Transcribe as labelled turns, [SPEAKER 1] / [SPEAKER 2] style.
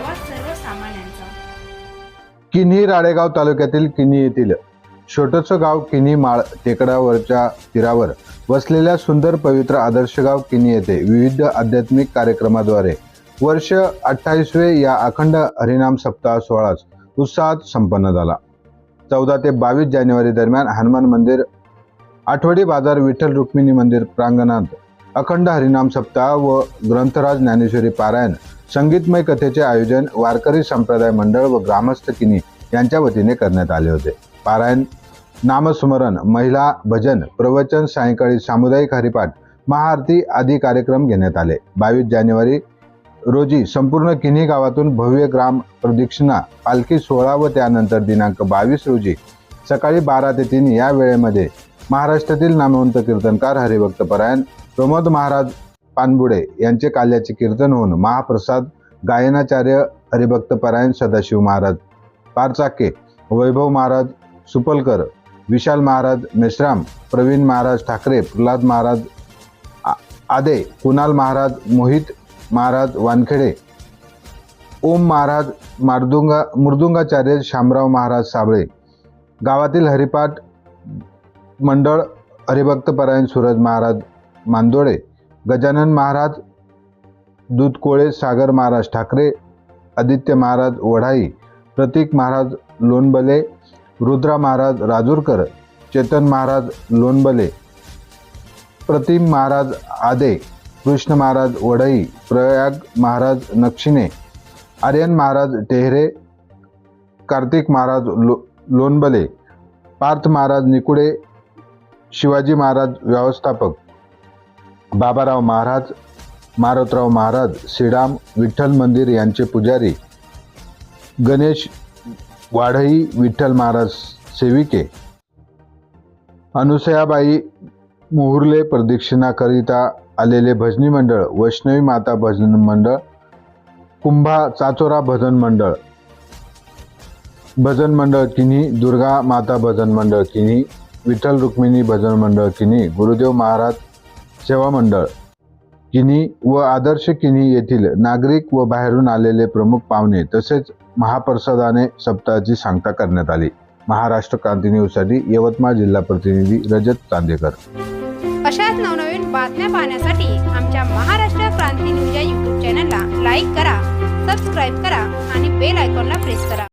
[SPEAKER 1] आवाज सर्वसामान्यांचा.
[SPEAKER 2] किन्ही राळेगाव तालुक्यातील किन्ही येथील छोटंसं गाव किनी माळ टेकडावरच्या तीरावर वसलेल्या सुंदर पवित्र आदर्श गाव किनी येथे विविध आध्यात्मिक कार्यक्रमाद्वारे वर्ष अठ्ठावीसवे या अखंड हरिनाम सप्ताह सोहळाच उत्साहात संपन्न झाला. चौदा ते बावीस जानेवारी दरम्यान हनुमान मंदिर आठवडी बाजार विठ्ठल रुक्मिणी मंदिर प्रांगणात अखंड हरिनाम सप्ताह व ग्रंथराज ज्ञानेश्वरी पारायण संगीतमय कथेचे आयोजन वारकरी संप्रदाय मंडळ व ग्रामस्थ किनी यांच्या वतीने करण्यात आले होते. पारायण नामस्मरण महिला भजन प्रवचन सायंकाळी सामुदायिक हरिपाठ महाआरती आदी कार्यक्रम घेण्यात आले. बावीस जानेवारी रोजी संपूर्ण किन्ही गावातून भव्य ग्राम प्रदक्षिणा पालखी सोहळा व त्यानंतर दिनांक बावीस रोजी सकाळी बारा ते तीन या वेळेमध्ये महाराष्ट्रातील नामवंत कीर्तनकार हरिभक्त परायण प्रमोद महाराज पानबुडे यांचे काल्याचे कीर्तन होऊन महाप्रसाद गायनाचार्य हरिभक्त परायण सदाशिव महाराज पारचाके वैभव महाराज सुपलकर विशाल महाराज मेश्राम प्रवीण महाराज ठाकरे प्रल्हाद महाराज आ- आदे कुणाल महाराज मोहित महाराज वानखेडे ओम महाराज मार्दुंगा मृदुंगाचार्य शामराव महाराज साबळे गावातील हरिपाठ मंडळ हरिभक्तपरायण सूरज महाराज मांदोळे गजानन महाराज दूधकोळे सागर महाराज ठाकरे आदित्य महाराज वढाई प्रतीक महाराज लोणबले रुद्रा महाराज राजूरकर चेतन महाराज लोणबले प्रतिम महाराज आदे कृष्ण महाराज वढई प्रयाग महाराज नक्षिणे आर्यन महाराज टेहरे कार्तिक महाराज लो लोणबले पार्थ महाराज निकुडे शिवाजी महाराज व्यवस्थापक बाबाराव महाराज मारोतराव महाराज श्रीराम विठ्ठल मंदिर यांचे पुजारी गणेश वाढई विठ्ठल महाराज सेविके. अनुसयाबाई मुहुर्ले प्रदक्षिणाकरिता आलेले भजनी मंडळ वैष्णवी माता भजन मंडळ कुंभा चाचोरा भजन मंडळ. भजन मंडळ किन्ही दुर्गा माता भजन मंडळ किन्ही विठ्ठल रुक्मिणी भजन मंडळ किन्ही गुरुदेव महाराज सेवा मंडळ. किनी व आदर्श किनी येथील नागरिक व बाहेरून आलेले प्रमुख पाहुणे तसेच महाप्रसादाने सप्ताहाची सांगता करण्यात आली. महाराष्ट्र क्रांती न्यूजसाठी यवतमाळ जिल्हा प्रतिनिधी रजत चांदेकर
[SPEAKER 1] अशाच नवनवीन बातम्या पाहण्यासाठी आमच्या महाराष्ट्र क्रांती न्यूज या यूट्यूब चॅनलला लाईक करा सबस्क्राईब करा आणि बेल आयकॉनला प्रेस करा.